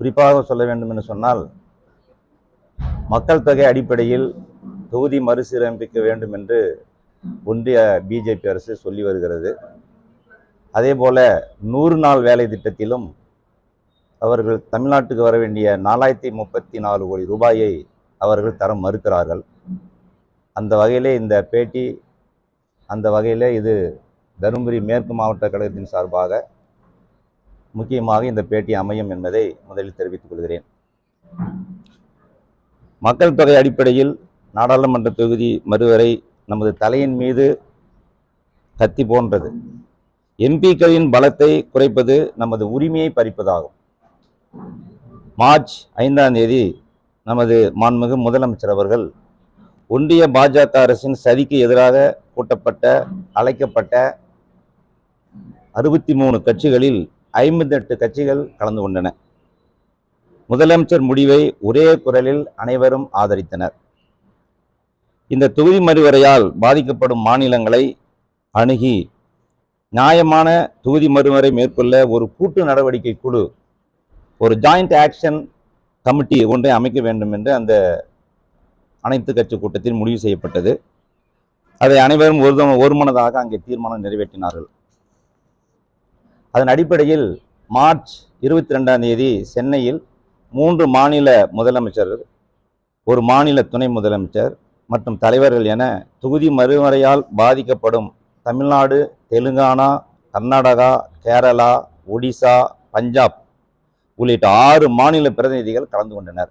குறிப்பாக சொல்ல வேண்டும் என்று சொன்னால் மக்கள் தொகை அடிப்படையில் தொகுதி மறுசீரமைக்க வேண்டும் என்று ஒன்றிய பிஜேபி அரசு சொல்லி வருகிறது. அதே போல நூறு நாள் வேலை திட்டத்திலும் அவர்கள் தமிழ்நாட்டுக்கு வர வேண்டிய நாலாயிரத்தி முப்பத்தி நாலு கோடி ரூபாயை அவர்கள் தர மறுக்கிறார்கள். அந்த வகையிலே இந்த பேட்டி அந்த வகையிலே இது தருமபுரி மேற்கு மாவட்ட கழகத்தின் சார்பாக முக்கியமாக இந்த பேட்டி அமையும் என்பதை முதலில் தெரிவித்துக் கொள்கிறேன். மக்கள் தொகை அடிப்படையில் நாடாளுமன்ற தொகுதி மறுவரை நமது தலையின் மீது கத்தி போன்றது. எம்பிக்களின் பலத்தை குறைப்பது நமது உரிமையை பறிப்பதாகும். மார்ச் ஐந்தாம் தேதி நமது மாண்புமிகு முதலமைச்சர் அவர்கள் ஒன்றிய பாஜக அரசின் சதிக்கு எதிராக கூட்டப்பட்ட அழைக்கப்பட்ட அறுபத்தி மூணு கட்சிகளில் ஐம்பத்தெட்டு கட்சிகள் கலந்து கொண்டன. முதலமைச்சர் முடிவை ஒரே குரலில் அனைவரும் ஆதரித்தனர். இந்த தொகுதி மறுவரையால் பாதிக்கப்படும் மாநிலங்களை அணுகி நியாயமான தொகுதி மறுவரை மேற்கொள்ள ஒரு கூட்டு நடவடிக்கை குழு ஒரு ஜாயிண்ட் ஆக்ஷன் கமிட்டி ஒன்றை அமைக்க வேண்டும் என்று அந்த அனைத்து கட்சி கூட்டத்தில் முடிவு செய்யப்பட்டது. அதை அனைவரும் ஒரு ஒருமனதாக அங்கே தீர்மானம் நிறைவேற்றினார்கள். அதன் அடிப்படையில் மார்ச் இருபத்தி ரெண்டாம் தேதி சென்னையில் மூன்று மாநில முதலமைச்சர்கள் ஒரு மாநில துணை முதலமைச்சர் மற்றும் தலைவர்கள் என தொகுதி மறுமுறையால் பாதிக்கப்படும் தமிழ்நாடு தெலுங்கானா கர்நாடகா கேரளா ஒடிசா பஞ்சாப் உள்ளிட்ட ஆறு மாநில பிரதிநிதிகள் கலந்து கொண்டனர்.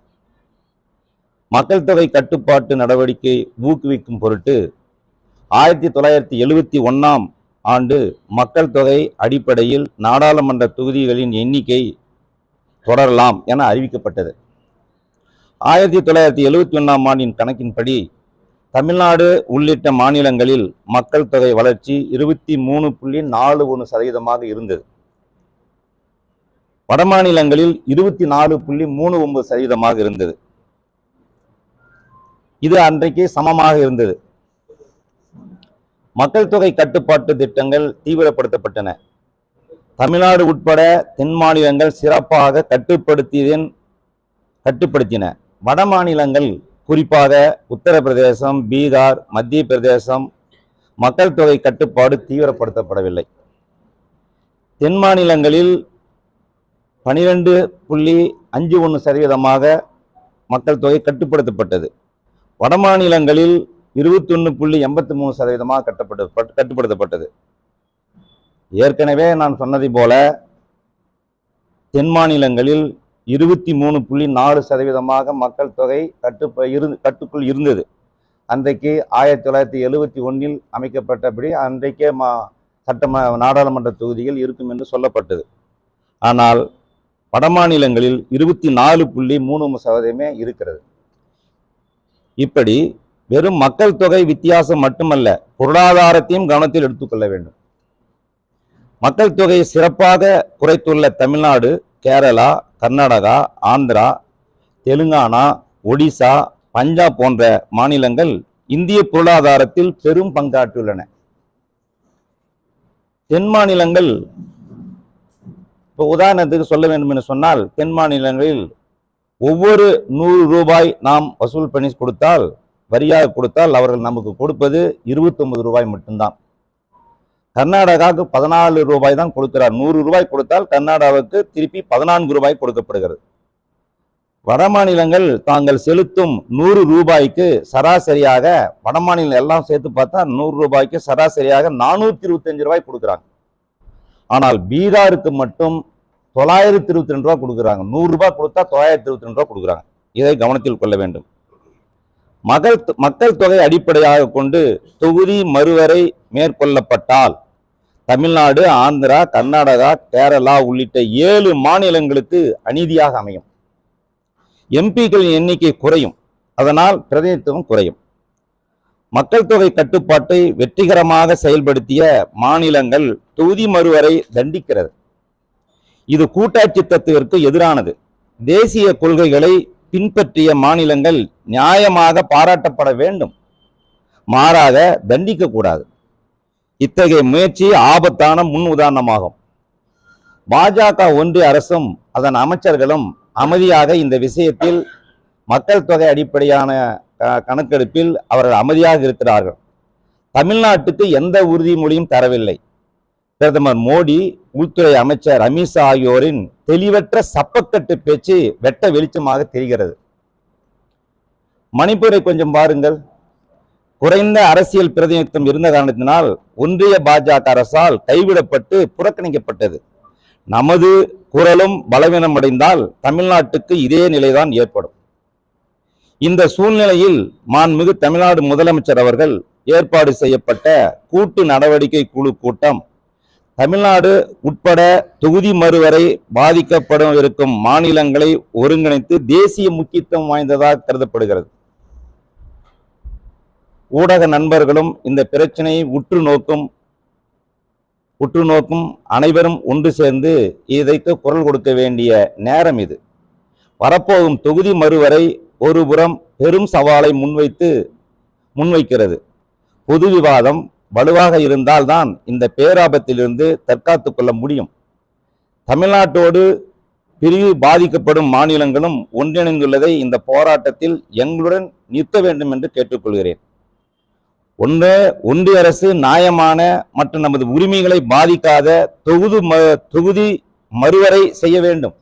மக்கள் தொகை கட்டுப்பாட்டு நடவடிக்கை ஊக்குவிக்கும் பொருட்டு ஆயிரத்தி தொள்ளாயிரத்தி எழுவத்தி ஒன்றாம் ஆண்டு மக்கள் தொகை அடிப்படையில் நாடாளுமன்ற தொகுதிகளின் எண்ணிக்கை தொடரலாம் என அறிவிக்கப்பட்டது. ஆயிரத்தி தொள்ளாயிரத்தி எழுவத்தி ஒன்றாம் ஆண்டின் கணக்கின்படி தமிழ்நாடு உள்ளிட்ட மாநிலங்களில் மக்கள் தொகை வளர்ச்சி இருபத்தி மூணு புள்ளி நாலு ஒன்று சதவீதமாக இருந்தது. வட மாநிலங்களில் இருபத்தி நாலு புள்ளி மூணு ஒன்பது சதவீதமாக இருந்தது. இது அன்றைக்கு சமமாக இருந்தது. மக்கள் தொகை கட்டுப்பாட்டு திட்டங்கள் தீவிரப்படுத்தப்பட்டன. தமிழ்நாடு உட்பட தென் மாநிலங்கள் சிறப்பாக கட்டுப்படுத்தியதன் கட்டுப்படுத்தின. வட மாநிலங்கள் குறிப்பாக உத்தரப்பிரதேசம் பீகார் மத்திய பிரதேசம் மக்கள் தொகை கட்டுப்பாடு தீவிரப்படுத்தப்படவில்லை. தென் மாநிலங்களில் பனிரெண்டு புள்ளி அஞ்சு ஒன்று சதவீதமாக மக்கள் தொகை கட்டுப்படுத்தப்பட்டது. வட மாநிலங்களில் இருபத்தொன்று புள்ளி எண்பத்தி மூணு சதவீதமாக கட்டப்பட்டு பட்- கட்டுப்படுத்தப்பட்டது. ஏற்கனவே நான் சொன்னதை போல தென் மாநிலங்களில் இருபத்தி மூணு புள்ளி நாலு சதவீதமாக மக்கள் தொகை கட்டுப்ப இரு கட்டுக்குள் இருந்தது. அன்றைக்கு ஆயிரத்தி தொள்ளாயிரத்தி எழுவத்தி ஒன்றில் அமைக்கப்பட்டபடி அன்றைக்கே மா சட்டம நாடாளுமன்ற தொகுதியில் இருக்கும் என்று சொல்லப்பட்டது. ஆனால் வட மாநிலங்களில் இருபத்தி நாலு புள்ளி மூணு சதவீதமே இருக்கிறது. இப்படி வெறும் மக்கள் தொகை வித்தியாசம் மட்டுமல்ல பொருளாதாரத்தையும் கவனத்தில் எடுத்துக்கொள்ள வேண்டும். மக்கள் தொகையை சிறப்பாக குறைத்துள்ள தமிழ்நாடு கேரளா கர்நாடகா ஆந்திரா தெலுங்கானா ஒடிசா பஞ்சாப் போன்ற மாநிலங்கள் இந்திய பொருளாதாரத்தில் பெரும் பங்காற்றியுள்ளன. தென் மாநிலங்கள் இப்போ உதாரணத்துக்கு சொல்ல வேண்டும் என்று சொன்னால் தென் மாநிலங்களில் ஒவ்வொரு நூறு ரூபாய் நாம் வசூல் பண்ணி கொடுத்தால் வரியாக கொடுத்தால் அவர்கள் நமக்கு கொடுப்பது 29 ரூபாய் மட்டும்தான். கர்நாடகாவுக்கு பதினாலு ரூபாய் தான் கொடுக்கிறார். நூறு ரூபாய் கொடுத்தால் கர்நாடகாவுக்கு திருப்பி பதினான்கு ரூபாய் கொடுக்கப்படுகிறது. வட மாநிலங்கள் தாங்கள் செலுத்தும் நூறு ரூபாய்க்கு சராசரியாக வட மாநிலம் எல்லாம் சேர்த்து பார்த்தா நூறு ரூபாய்க்கு சராசரியாக நானூற்றி இருபத்தஞ்சு ரூபாய் கொடுக்குறாங்க. ஆனால் பீகாருக்கு மட்டும் தொள்ளாயிரத்தி இருபத்தி ரெண்டு ரூபா கொடுக்குறாங்க. நூறுரூபா கொடுத்தா தொள்ளாயிரத்தி இருபத்தி ரெண்டு ரூபா கொடுக்குறாங்க. இதை கவனத்தில் கொள்ள வேண்டும். மக்கள் மக்கள் தொகை அடிப்படையாக கொண்டு தொகுதி மறுவரை மேற்கொள்ளப்பட்டால் தமிழ்நாடு ஆந்திரா கர்நாடகா கேரளா உள்ளிட்ட ஏழு மாநிலங்களுக்கு அநீதியாக அமையும். எம்பிக்களின் எண்ணிக்கை குறையும். அதனால் பிரதிநிதித்துவம் குறையும். மக்கள் தொகை கட்டுப்பாட்டை வெற்றிகரமாக செயல்படுத்திய மாநிலங்கள் தொகுதி மறுவரை தண்டிக்கிறது. இது கூட்டாட்சி தத்துவிற்கு எதிரானது. தேசிய கொள்கைகளை பின்பற்றிய மாநிலங்கள் நியாயமாக பாராட்டப்பட வேண்டும். மாறாக தண்டிக்க கூடாது. இத்தகைய முயற்சி ஆபத்தான முன் உதாரணமாகும். பாஜக ஒன்றிய அரசும் அதன் அமைச்சர்களும் அமைதியாக இந்த விஷயத்தில் மக்கள் தொகை அடிப்படையான க- கணக்கெடுப்பில் அவர்கள் அமைதியாக இருக்கிறார்கள். தமிழ்நாட்டுக்கு எந்த உறுதிமொழியும் தரவில்லை. பிரதமர் மோடி உள்துறை அமைச்சர் அமித்ஷா ஆகியோரின் தெளிவற்ற சப்பக்கட்டு பேச்சு வெட்ட வெளிச்சமாக தெரிகிறது. மணிப்பூரை கொஞ்சம் பாருங்கள். குறைந்த அரசியல் பிரதிநிதித்துவம் இருந்த காரணத்தினால் ஒன்றிய பாஜக அரசால் கைவிடப்பட்டு புறக்கணிக்கப்பட்டது. நமது குரலும் பலவீனமடைந்தால் தமிழ்நாட்டுக்கு இதே நிலைதான் ஏற்படும். இந்த சூழ்நிலையில் மாண்புமிகு தமிழ்நாடு முதலமைச்சர் அவர்கள் ஏற்பாடு செய்யப்பட்ட கூட்டு நடவடிக்கை குழு கூட்டம் தமிழ்நாடு உட்பட தொகுதி மறுவரை பாதிக்கப்படும் இருக்கும் மாநிலங்களை ஒருங்கிணைத்து தேசிய முக்கியத்துவம் வாய்ந்ததாக கருதப்படுகிறது. ஊடக நண்பர்களும் இந்த பிரச்சனையை உற்று நோக்கும் உற்று நோக்கும் அனைவரும் ஒன்று சேர்ந்து இதைக்கு குரல் கொடுக்க வேண்டிய நேரம் இது. வரப்போகும் தொகுதி மறுவரை ஒருபுறம் பெரும் சவாலை முன்வைத்து முன்வைக்கிறது. பொது விவாதம் வலுவாக இருந்தால்தான் இந்த பேராபத்திலிருந்து தற்காத்துக் கொள்ள முடியும். தமிழ்நாட்டோடு பிரிவு பாதிக்கப்படும் மாநிலங்களும் ஒன்றிணைந்துள்ளதை இந்த போராட்டத்தில் எங்களுடன் நிறுத்த வேண்டும் என்று கேட்டுக்கொள்கிறேன். ஒன்று ஒன்றிய அரசு நியாயமான மற்றும் நமது உரிமைகளை பாதிக்காத தொகுதி ம தொகுதி மறுவரை செய்ய வேண்டும்.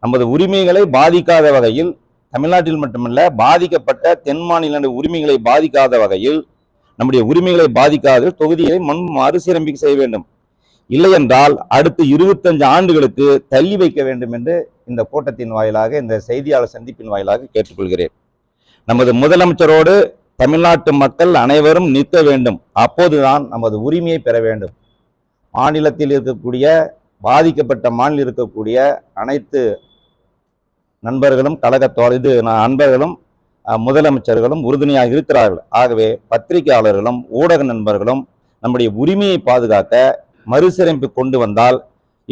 நமது உரிமைகளை பாதிக்காத வகையில் தமிழ்நாட்டில் மட்டுமல்ல பாதிக்கப்பட்ட தென் மாநில உரிமைகளை பாதிக்காத வகையில் நம்முடைய உரிமைகளை பாதிக்காத தொகுதியை மண் மறுசீரமைப்பு செய்ய வேண்டும். இல்லை என்றால் அடுத்து இருபத்தஞ்சு ஆண்டுகளுக்கு தள்ளி வைக்க வேண்டும் என்று இந்த கூட்டத்தின் வாயிலாக இந்த செய்தியாளர் சந்திப்பின் வாயிலாக கேட்டுக்கொள்கிறேன். நமது முதலமைச்சரோடு தமிழ்நாட்டு மக்கள் அனைவரும் நிற்க வேண்டும். அப்போதுதான் நமது உரிமையை பெற வேண்டும். மாநிலத்தில் இருக்கக்கூடிய பாதிக்கப்பட்ட மாநிலம் இருக்கக்கூடிய அனைத்து நண்பர்களும் கழக இது நான் நண்பர்களும் முதலமைச்சர்களும் உறுதுணையாக இருக்கிறார்கள். ஆகவே பத்திரிகையாளர்களும் ஊடக நண்பர்களும் நம்முடைய உரிமையை பாதுகாக்க மறுசீரமைப்பு கொண்டு வந்தால்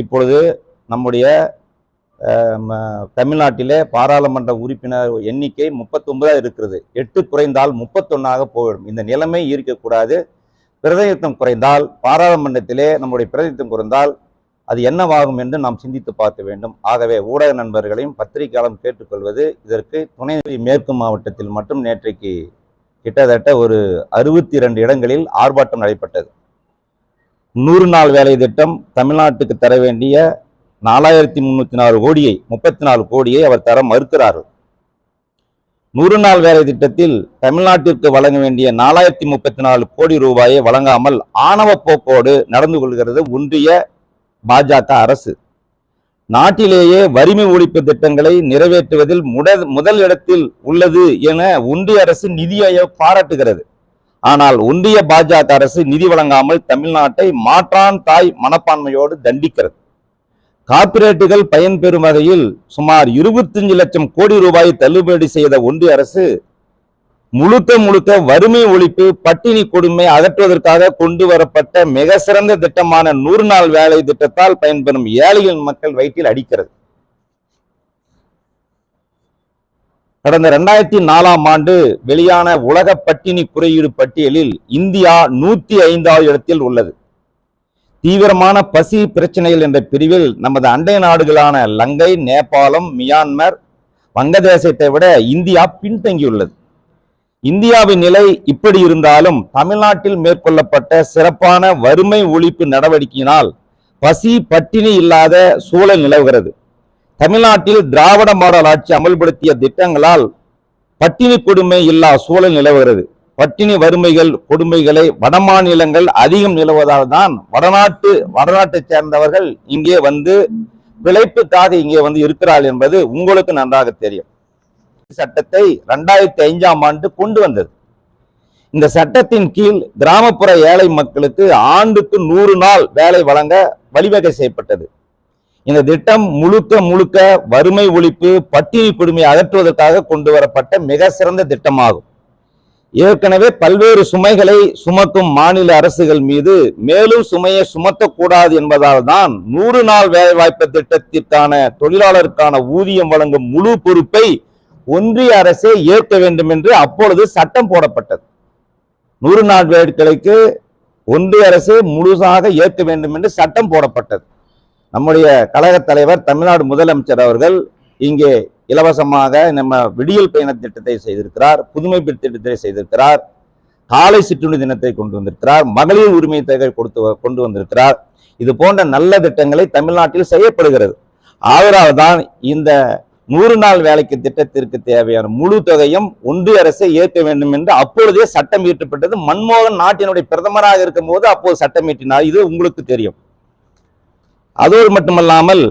இப்பொழுது நம்முடைய தமிழ்நாட்டிலே பாராளுமன்ற உறுப்பினர் எண்ணிக்கை முப்பத்தொன்பதாக இருக்கிறது. எட்டு குறைந்தால் முப்பத்தொன்னாக போயிடும். இந்த நிலைமை இருக்கக்கூடாது பிரதிநிதித்துவம் குறைந்தால் பாராளுமன்றத்திலே நம்முடைய பிரதிநிதித்துவம் குறைந்தால் அது என்னவாகும் என்று நாம் சிந்தித்து பார்க்க வேண்டும். ஆகவே ஊடக நண்பர்களையும் பத்திரிகையாளரும் கேட்டுக்கொள்வது இதற்கு துணை மேற்கு மாவட்டத்தில் மட்டும் நேற்றைக்கு கிட்டத்தட்ட ஒரு அறுபத்தி இரண்டு இடங்களில் ஆர்ப்பாட்டம் நடைபெற்றது. நூறு நாள் வேலை திட்டம் தமிழ்நாட்டுக்கு தர வேண்டிய நாலாயிரத்தி முன்னூத்தி நாலு கோடியை முப்பத்தி நாலு கோடியை அவர் தர மறுக்கிறார்கள். நூறு நாள் வேலை திட்டத்தில் தமிழ்நாட்டிற்கு வழங்க வேண்டிய நாலாயிரத்தி முப்பத்தி நாலு கோடி ரூபாயை வழங்காமல் ஆணவ போக்கோடு நடந்து கொள்கிறது ஒன்றிய பாஜக அரசு. நாட்டிலேயே வறுமை ஒழிப்பு திட்டங்களை நிறைவேற்றுவதில் முட முதல் இடத்தில் உள்ளது என ஒன்றிய அரசு நிதி ஆயோக் பாராட்டுகிறது. ஆனால் ஒன்றிய பாஜக அரசு நிதி வழங்காமல் தமிழ்நாட்டை மாற்றான் தாய் மனப்பான்மையோடு தண்டிக்கிறது. கார்ப்பரேட்டுகள் பயன்பெறும் வகையில் சுமார் இருபத்தஞ்சு லட்சம் கோடி ரூபாய் தள்ளுபடி செய்த ஒன்றிய அரசு முழுக்க முழுக்க வறுமை ஒழிப்பு பட்டினி கொடுமை அகற்றுவதற்காக கொண்டு வரப்பட்ட மிக சிறந்த திட்டமான நூறு நாள் வேலை திட்டத்தால் பயன்பெறும் ஏழைகள் மக்கள் வயிற்றில் அடிக்கிறது. கடந்த இரண்டாயிரத்தி நாலாம் ஆண்டு வெளியான உலக பட்டினி குறியீடு பட்டியலில் இந்தியா நூத்தி ஐந்தாவது இடத்தில் உள்ளது. தீவிரமான பசி பிரச்சனைகள் என்ற பிரிவில் நமது அண்டை நாடுகளான லங்கை நேபாளம் மியான்மர் வங்கதேசத்தை விட இந்தியா பின்தங்கியுள்ளது. இந்தியாவின் நிலை இப்படி இருந்தாலும் தமிழ்நாட்டில் மேற்கொள்ளப்பட்ட சிறப்பான வறுமை ஒழிப்பு நடவடிக்கையினால் பசி பட்டினி இல்லாத சூழல் நிலவுகிறது. தமிழ்நாட்டில் திராவிட மாடல் ஆட்சி அமல்படுத்திய திட்டங்களால் பட்டினி கொடுமை இல்லா சூழல் நிலவுகிறது. பட்டினி வறுமைகள் கொடுமைகளை வடமாநிலங்கள் அதிகம் நிலவுவதால் தான் வடநாட்டு வடநாட்டைச் சேர்ந்தவர்கள் இங்கே வந்து பிழைப்புக்காக இங்கே வந்து இருக்கிறார்கள் என்பது உங்களுக்கு நன்றாக தெரியும். சட்டத்தை ரெண்டாயிரத்தி ஐந்தாம் ஆண்டு கொண்டு வந்தது. இந்த சட்டத்தின் கீழ் கிராமப்புற ஏழை மக்களுக்கு ஆண்டுக்கு நூறு நாள் வேலை வழங்க வழிவகை செய்யப்பட்டது. இந்த திட்டம் முழுக்க முழுக்க வறுமை ஒழிப்பு பட்டினி கொடுமை அகற்றுவதற்காக கொண்டு வரப்பட்ட மிக சிறந்த திட்டமாகும். ஏற்கனவே பல்வேறு சுமைகளை சுமக்கும் மாநில அரசுகள் மீது மேலும் சுமையை சுமத்தக்கூடாது என்பதால் தான் நூறு நாள் வேலைவாய்ப்பு திட்டத்திற்கான தொழிலாளருக்கான ஊதியம் வழங்கும் முழு பொறுப்பை ஒன்றிய அரசே ஏற்க வேண்டும் என்று அப்பொழுது சட்டம் போடப்பட்டது. நூறு நாள் ஒன்றிய அரசு முழுசாக ஏற்க வேண்டும் என்று சட்டம் போடப்பட்டது. நம்முடைய கழகத் தலைவர் தமிழ்நாடு முதலமைச்சர் அவர்கள் இங்கே இலவசமாக நம்ம விடியல் பயண திட்டத்தை செய்திருக்கிறார் புதுமை திட்டத்தை செய்திருக்கிறார் காலை சிற்றுண்டி தினத்தை கொண்டு வந்திருக்கிறார் மகளிர் உரிமை தொகை கொடுத்து கொண்டு வந்திருக்கிறார். இது போன்ற நல்ல திட்டங்களை தமிழ்நாட்டில் செய்யப்படுகிறது. ஆதரவு தான் இந்த நூறு நாள் வேலைக்கு திட்டத்திற்கு தேவையான முழு தொகையும் ஒன்றிய அரசை ஏற்க வேண்டும் என்று அப்பொழுதே சட்டம் இயற்றப்பட்டது. மன்மோகன் நாட்டினுடைய பிரதமராக இருக்கும் போது அப்போது சட்டம் இயற்றினார். இது உங்களுக்கு தெரியும். அதோடு மட்டுமல்லாமல்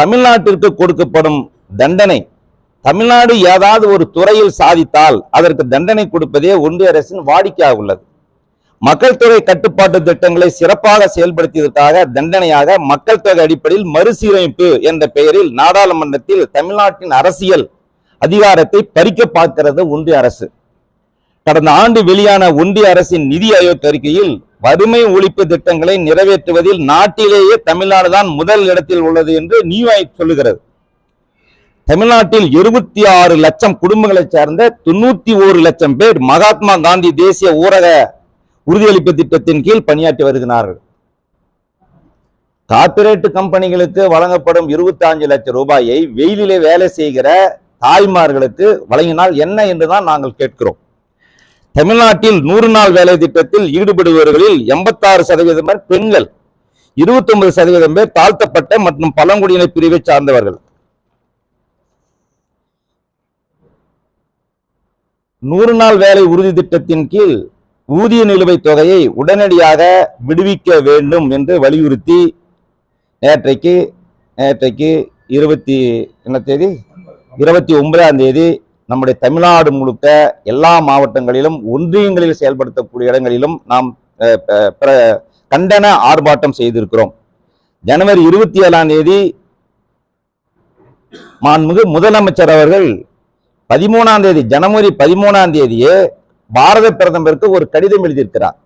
தமிழ்நாட்டிற்கு கொடுக்கப்படும் தண்டனை தமிழ்நாடு ஏதாவது ஒரு துறையில் சாதித்தால் அதற்கு தண்டனை கொடுப்பதே ஒன்றிய அரசின் வாடிக்கையாக உள்ளது. மக்கள் தொகை கட்டுப்பாட்டு திட்டங்களை சிறப்பாக செயல்படுத்தியதற்காக தண்டனையாக மக்கள் தொகை அடிப்படையில் மறுசீரமைப்பு என்ற பெயரில் நாடாளுமன்றத்தில் தமிழ்நாட்டின் அரசியல் அதிகாரத்தை பறிக்க பார்க்கிறது ஒன்றிய அரசு. கடந்த ஆண்டு வெளியான ஒன்றிய அரசின் நிதி ஆயோக் அறிக்கையில் வறுமை ஒழிப்பு திட்டங்களை நிறைவேற்றுவதில் நாட்டிலேயே தமிழ்நாடு தான் முதல் இடத்தில் உள்ளது என்று நியூயார்க் சொல்லுகிறது. தமிழ்நாட்டில் இருபத்தி ஆறு லட்சம் குடும்பங்களைச் சேர்ந்த தொண்ணூத்தி ஓரு லட்சம் பேர் மகாத்மா காந்தி தேசிய ஊரக உறுதியளிப்பு திட்டத்தின் கீழ் பணியாற்றி வருகிறார்கள். கார்ப்பரேட் கம்பெனிகளுக்கு வழங்கப்படும் இருபத்தி அஞ்சு லட்சம் ரூபாயை வெயிலிலே வேலை செய்கிற தாய்மார்களுக்கு வழங்கினால் என்ன என்றுதான் நாங்கள் கேட்கிறோம். தமிழ்நாட்டில் நூறு நாள் வேலை திட்டத்தில் ஈடுபடுபவர்களில் எண்பத்தாறு சதவீதம் பேர் பெண்கள் இருபத்தி ஒன்பது சதவீதம் பேர் தாழ்த்தப்பட்ட மற்றும் பழங்குடியினர் பிரிவை சார்ந்தவர்கள். நூறு நாள் வேலை உறுதி திட்டத்தின் கீழ் ஊதிய நிலுவைத் தொகையை உடனடியாக விடுவிக்க வேண்டும் என்று வலியுறுத்தி நேற்றைக்கு நேற்றைக்கு இருபத்தி என்ன தேதி? இருபத்தி ஒன்பதாம் தேதி நம்முடைய தமிழ்நாடு முழுக்க எல்லா மாவட்டங்களிலும் ஒன்றியங்களில் செயல்படுத்தக்கூடிய இடங்களிலும் நாம் கண்டன ஆர்ப்பாட்டம் செய்திருக்கிறோம். ஜனவரி இருபத்தி ஏழாம் தேதி மாண்புமிகு முதலமைச்சர் அவர்கள் பதிமூணாம் தேதி ஜனவரி பதிமூணாம் தேதியே பாரத பிரதமருக்கு ஒரு கடிதம் எழுதியிருக்கிறார்.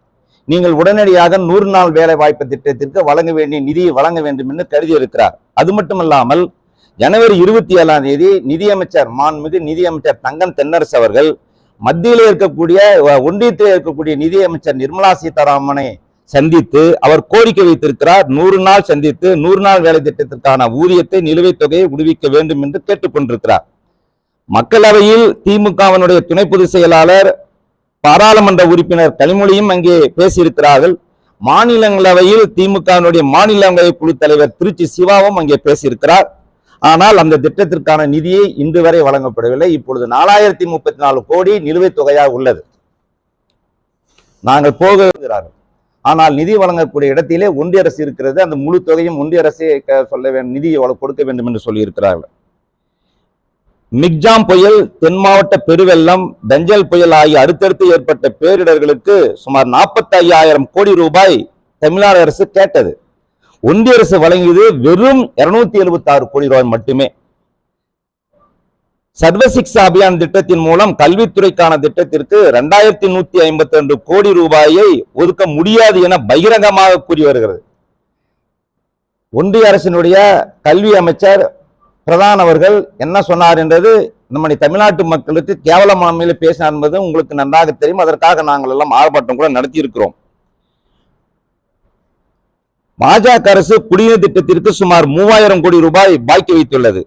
நீங்கள் உடனடியாக நூறு நாள் வேலை வாய்ப்பு திட்டத்திற்கு வழங்க வேண்டிய நிதியை வழங்க வேண்டும் என்று கருதியிருக்கிறார். அது மட்டுமல்லாமல் ஜனவரி இருபத்தி ஏழாம் தேதி நிதியமைச்சர் மாண்புமிகு நிதியமைச்சர் தங்கம் தென்னரசு அவர்கள் மத்தியில் இருக்கக்கூடிய ஒன்றியத்தில் இருக்கக்கூடிய நிதியமைச்சர் நிர்மலா சீதாராமனை சந்தித்து அவர் கோரிக்கை வைத்திருக்கிறார். நூறு நாள் சந்தித்து நூறு நாள் வேலை திட்டத்திற்கான ஊதியத்தை நிலுவைத் தொகையை விடுவிக்க வேண்டும் என்று கேட்டுக்கொண்டிருக்கிறார். மக்களவையில் திமுகவினுடைய துணை பொதுச் செயலாளர் பாராளுமன்ற உறுப்பினர் கனிமொழியும் அங்கே பேசியிருக்கிறார்கள். மாநிலங்களவையில் திமுகவினுடைய மாநிலங்களவை குழு தலைவர் திருச்சி சிவாவும் அங்கே பேசியிருக்கிறார். ஆனால் அந்த திட்டத்திற்கான நிதியை இன்று வரை வழங்கப்படவில்லை. இப்பொழுது நாலாயிரத்தி முப்பத்தி நாலு கோடி நிலுவைத் தொகையாக உள்ளது. நாங்கள் போகிறார்கள் ஆனால் நிதி வழங்கக்கூடிய இடத்திலே ஒன்றிய அரசு இருக்கிறது. அந்த முழு தொகையும் ஒன்றிய அரசே சொல்ல வேண்டும் நிதியை கொடுக்க வேண்டும் என்று சொல்லியிருக்கிறார்கள். மிக்ஜாம் புயல் தென் மாவட்ட பெருவெள்ளம் பெஞ்சல் புயல் ஆகிய அடுத்தடுத்து ஏற்பட்ட பேரிடர்களுக்கு சுமார் நாற்பத்தி ஐயாயிரம் கோடி ரூபாய் தமிழ்நாடு அரசு கேட்டது. ஒன்றிய அரசு வழங்கியது வெறும் இருநூத்தி எழுபத்தி ஆறு கோடி ரூபாய் மட்டுமே. சர்வசிக்ஷா அபியான் திட்டத்தின் மூலம் கல்வித்துறைக்கான திட்டத்திற்கு இரண்டாயிரத்தி நூத்தி ஐம்பத்தி ரெண்டு கோடி ரூபாயை ஒதுக்க முடியாது என பகிரங்கமாக கூறி வருகிறது. ஒன்றிய அரசினுடைய கல்வி அமைச்சர் பிரதான் அவர்கள் என்ன சொன்னார் என்றது நம்முடைய தமிழ்நாட்டு மக்களுக்கு கேவலமான பேசினார் என்பது உங்களுக்கு நன்றாக தெரியும். அதற்காக நாங்கள் எல்லாம் ஆர்ப்பாட்டம் கூட நடத்தி இருக்கிறோம் பாஜக அரசு குடிநீர் திட்டத்திற்கு சுமார் மூவாயிரம் கோடி ரூபாய் பாக்கி வைத்துள்ளது.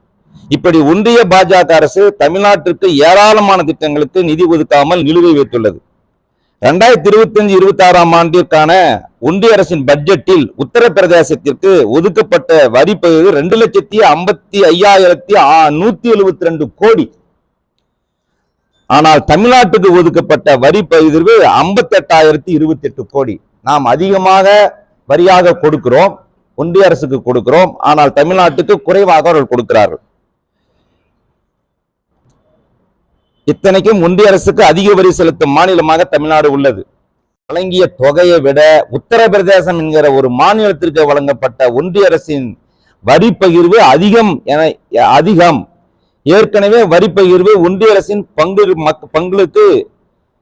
இப்படி ஒன்றிய பாஜக அரசு தமிழ்நாட்டிற்கு ஏராளமான திட்டங்களுக்கு நிதி ஒதுக்காமல் நிலுவை வைத்துள்ளது. ரெண்டாயிரத்தி இருபத்தி அஞ்சு இருபத்தி ஆறாம் ஆண்டிற்கான ஒன்றிய அரசின் பட்ஜெட்டில் உத்தரப்பிரதேசத்திற்கு ஒதுக்கப்பட்ட வரி பகிர்வு ரெண்டு லட்சத்தி ஐம்பத்தி ஐயாயிரத்தி நூத்தி எழுபத்தி ரெண்டு கோடி. ஆனால் தமிழ்நாட்டுக்கு ஒதுக்கப்பட்ட வரி பகிர்வு ஐம்பத்தி எட்டாயிரத்தி இருபத்தி எட்டு கோடி. நாம் அதிகமாக வரியாக கொடுக்கிறோம் ஒன்றிய அரசுக்கு கொடுக்கிறோம் ஆனால் தமிழ்நாட்டுக்கு குறைவாக அவர்கள் கொடுக்கிறார்கள். இத்தனைக்கும் ஒன்றிய அரசுக்கு அதிக வரி செலுத்தும் மாநிலமாக தமிழ்நாடு உள்ளது. வழங்கிய தொகையை விட உத்தரப்பிரதேசம் என்கிற ஒரு மாநிலத்திற்கு வழங்கப்பட்ட ஒன்றிய அரசின் வரி பகிர்வு அதிகம் என அதிகம். ஏற்கனவே வரி பகிர்வு ஒன்றிய அரசின் பங்கு மக்- பங்களுக்கு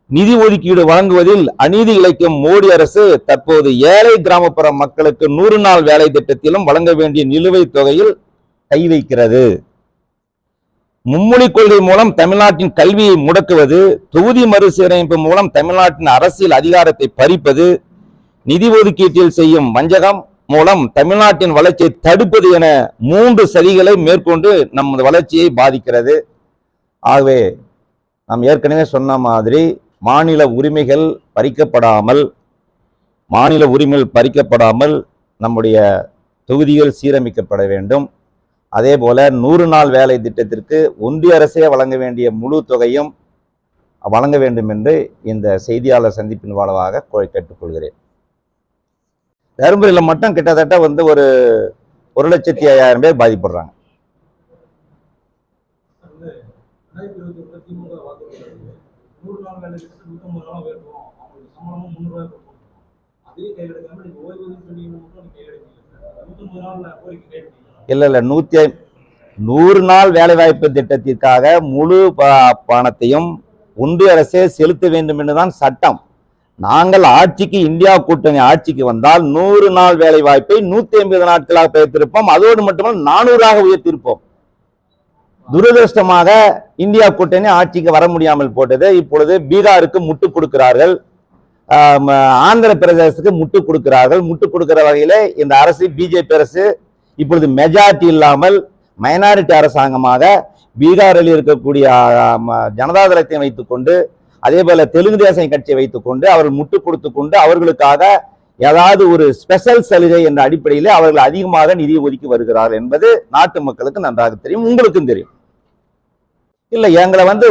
நிதி ஒதுக்கீடு வழங்குவதில் அநீதி இழைக்கும் மோடி அரசு தற்போது ஏழை கிராமப்புற மக்களுக்கு நூறு நாள் வேலை திட்டத்திலும் வழங்க வேண்டிய நிலுவைத் தொகையில் கை வைக்கிறது. மும்மொழி கொள்கை மூலம் தமிழ்நாட்டின் கல்வியை முடக்குவது தொகுதி மறுசீரமைப்பு மூலம் தமிழ்நாட்டின் அரசியல் அதிகாரத்தை பறிப்பது நிதி ஒதுக்கீட்டில் செய்யும் வஞ்சகம் மூலம் தமிழ்நாட்டின் வளர்ச்சியை தடுப்பது என மூன்று சதிகளை மேற்கொண்டு நமது வளர்ச்சியை பாதிக்கிறது. ஆகவே நாம் ஏற்கனவே சொன்ன மாதிரி மாநில உரிமைகள் பறிக்கப்படாமல் மாநில உரிமைகள் பறிக்கப்படாமல் நம்முடைய தொகுதிகள் சீரமைக்கப்பட வேண்டும். அதே போல நூறு நாள் வேலை திட்டத்திற்கு ஒன்றிய அரசே வழங்க வேண்டிய முழு தொகையும் வழங்க வேண்டும் என்று இந்த செய்தியாளர் சந்திப்பின் வாழ்வாக கேட்டுக்கொள்கிறேன் தருமபுரியில் மட்டும் கிட்டத்தட்ட வந்து ஒரு ஒரு லட்சத்தி ஐயாயிரம் பேர் பாதிப்படுறாங்க அதே கையெடுக்காம நீங்க ஓய்வூதியம் மட்டும் நீங்க கோரிக்கை இல்லை இல்லை நூற்றி ஐ- நூறு நாள் வேலைவாய்ப்பு திட்டத்திற்காக முழு ப- பணத்தையும் ஒன்றிய அரசே செலுத்த வேண்டும் என்றுதான் சட்டம். நாங்கள் ஆட்சிக்கு இந்தியா கூட்டணி ஆட்சிக்கு வந்தால் நூறு நாள் வேலை வாய்ப்பை நூத்தி ஐம்பது நாட்களாக பெயர்த்திருப்போம் அதோடு மட்டுமல்ல நானூறாக உயர்த்திருப்போம் துரதிருஷ்டமாக இந்தியா கூட்டணி ஆட்சிக்கு வர முடியாமல் போட்டது. இப்பொழுது பீகாருக்கு முட்டு கொடுக்கிறார்கள். ஆந்திர பிரதேசத்துக்கு முட்டு கொடுக்கிறார்கள். முட்டு கொடுக்கிற வகையில இந்த அரசு பிஜேபி அரசு இப்பொழுது மெஜாரிட்டி இல்லாமல் மைனாரிட்டி அரசாங்கமாக பீகாரில் இருக்கக்கூடிய ஆம், ஜனதாதளத்தை வைத்துக்கொண்டு அதே போல தெலுங்கு தேசம் கட்சியை வைத்துக்கொண்டு அவர்கள் முட்டு கொடுத்து கொண்டு அவர்களுக்காக ஏதாவது ஒரு ஸ்பெஷல் சலுகை என்ற அடிப்படையில் அவர்கள் அதிகமாக நிதி ஒதுக்கி வருகிறார்கள் என்பது நாட்டு மக்களுக்கு நன்றாக தெரியும் உங்களுக்கும் தெரியும். இல்லை எங்களை வந்து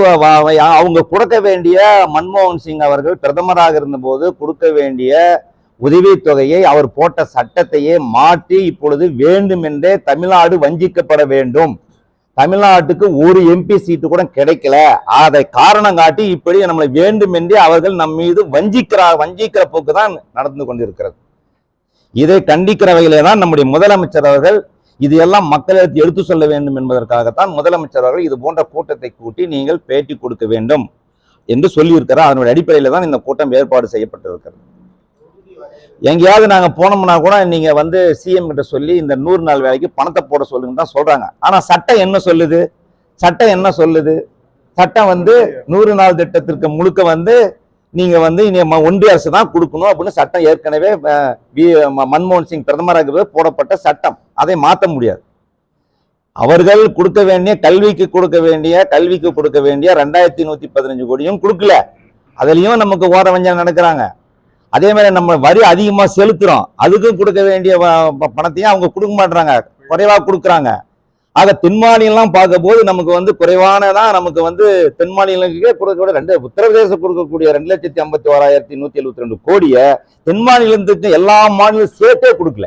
அவங்க கொடுக்க வேண்டிய மன்மோகன் சிங் அவர்கள் பிரதமராக இருந்தபோது கொடுக்க வேண்டிய உதவித் தொகையை அவர் போட்ட சட்டத்தையே மாற்றி இப்பொழுது வேண்டுமென்றே தமிழ்நாடு வஞ்சிக்கப்பட வேண்டும். தமிழ்நாட்டுக்கு ஒரு எம்பி சீட்டு கூட கிடைக்கல. அதை காரணம் காட்டி இப்படி நம்மளை வேண்டுமென்றே அவர்கள் நம் மீது வஞ்சிக்கிற வஞ்சிக்கிற போக்கு தான் நடந்து கொண்டிருக்கிறது. இதை கண்டிக்கிற வகையிலே தான் நம்முடைய முதலமைச்சர் அவர்கள் இது எல்லாம் மக்களுக்கு எடுத்து சொல்ல வேண்டும் என்பதற்காகத்தான் முதலமைச்சர் அவர்கள் இது போன்ற கூட்டத்தை கூட்டி நீங்கள் பேட்டி கொடுக்க வேண்டும் என்று சொல்லியிருக்கிறார். அதனுடைய அடிப்படையில் தான் இந்த கூட்டம் ஏற்பாடு செய்யப்பட்டிருக்கிறது. எங்கேயாவது நாங்கள் போனோம்னா கூட நீங்கள் வந்து சிஎம் கிட்ட சொல்லி இந்த நூறு நாள் வேலைக்கு பணத்தை போட சொல்லுங்க தான் சொல்கிறாங்க ஆனால் சட்டம் என்ன சொல்லுது? சட்டம் என்ன சொல்லுது? சட்டம் வந்து நூறு நாள் திட்டத்திற்கு முழுக்க வந்து நீங்கள் வந்து இனி ம- ஒன்றிய அரசு தான் கொடுக்கணும் அப்படின்னு சட்டம் ஏற்கனவே வி- மன்மோகன் சிங் பிரதமராக போடப்பட்ட சட்டம். அதை மாற்ற முடியாது. அவர்கள் கொடுக்க வேண்டிய கல்விக்கு கொடுக்க வேண்டிய கல்விக்கு கொடுக்க வேண்டிய ரெண்டாயிரத்தி நூற்றி பதினஞ்சு கோடியும் கொடுக்கல. அதுலேயும் நமக்கு ஓர வஞ்சம் நடக்கிறாங்க. அதே மாதிரி நம்ம வரி அதிகமாக செலுத்துகிறோம் அதுக்கும் கொடுக்க வேண்டிய ப- பணத்தையும் அவங்க கொடுக்க மாட்றாங்க. குறைவாக கொடுக்குறாங்க. ஆக தென் மாநிலம்லாம் பார்க்கும்போது நமக்கு வந்து குறைவானதான் நமக்கு வந்து தென் மாநிலங்களுக்கே கொடுக்கக்கூடிய ரெண்டு உத்தரப்பிரதேசம் கொடுக்கக்கூடிய ரெண்டு லட்சத்தி ஐம்பத்தி ஓராயிரத்தி நூற்றி எழுபத்தி ரெண்டு கோடியை தென் மாநிலத்துக்கு எல்லா மாநிலம் சேர்த்தே கொடுக்கல.